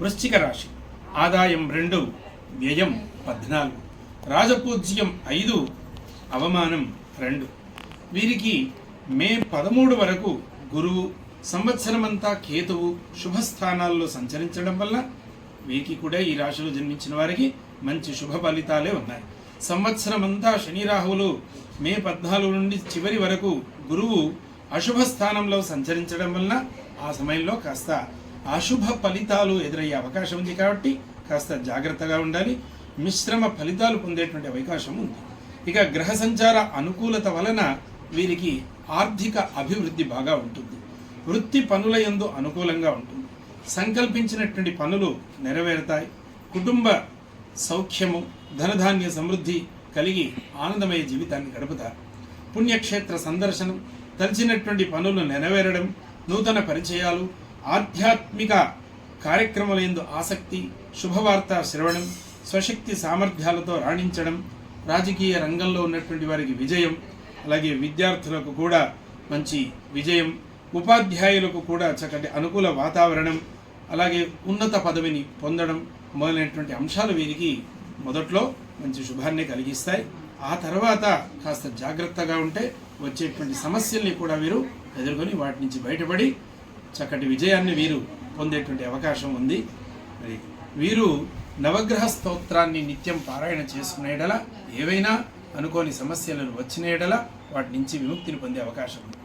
వృశ్చిక రాశి. ఆదాయం రెండు వ్యయం పద్నాలుగు. రాజపూజ్యం ఐదు అవమానం రెండు. వీరికి మే పదమూడు వరకు గురువు సంవత్సరమంతా కేతువు శుభస్థానాల్లో సంచరించడం వల్ల వీరికి కూడా ఈ రాశిలో జన్మించిన వారికి మంచి శుభ ఫలితాలే ఉన్నాయి. సంవత్సరమంతా శని రాహువులు మే పద్నాలుగు నుండి చివరి వరకు గురువు అశుభ స్థానంలో సంచరించడం వలన ఆ సమయంలో కాస్త అశుభ ఫలితాలు ఎదురయ్యే అవకాశం ఉంది కాబట్టి కాస్త జాగ్రత్తగా ఉండాలి. మిశ్రమ ఫలితాలు పొందేటువంటి అవకాశం ఉంది. ఇక గ్రహ సంచార అనుకూలత వలన వీరికి ఆర్థిక అభివృద్ధి బాగా ఉంటుంది. వృత్తి పనుల యందు అనుకూలంగా ఉంటుంది. సంకల్పించినటువంటి పనులు నెరవేరుతాయి. కుటుంబ సౌఖ్యము ధనధాన్య సమృద్ధి కలిగి ఆనందమయ జీవితాన్ని గడుపుతారు. పుణ్యక్షేత్ర సందర్శనం తలిచినటువంటి పనులు నెరవేరడం నూతన పరిచయాలు ఆధ్యాత్మిక కార్యక్రమాలందు ఆసక్తి శుభవార్త శ్రవణం స్వశక్తి సామర్థ్యాలతో రాణించడం రాజకీయ రంగంలో ఉన్నటువంటి వారికి విజయం అలాగే విద్యార్థులకు కూడా మంచి విజయం ఉపాధ్యాయులకు కూడా చక్కటి అనుకూల వాతావరణం అలాగే ఉన్నత పదవిని పొందడం మొదలైనటువంటి అంశాలు వీరికి మొదట్లో మంచి శుభాన్ని కలిగిస్తాయి. ఆ తర్వాత కాస్త జాగ్రత్తగా ఉంటే వచ్చేటువంటి సమస్యల్ని కూడా వీరు ఎదుర్కొని వాటి నుంచి బయటపడి చక్కటి విజయాన్ని వీరు పొందేటువంటి అవకాశం ఉంది. మరి వీరు నవగ్రహ స్తోత్రాన్ని నిత్యం పారాయణ చేసుకునేడల ఏవైనా అనుకోని సమస్యలను వచ్చిన ఎడల వాటి నుంచి విముక్తిని పొందే అవకాశం ఉంది.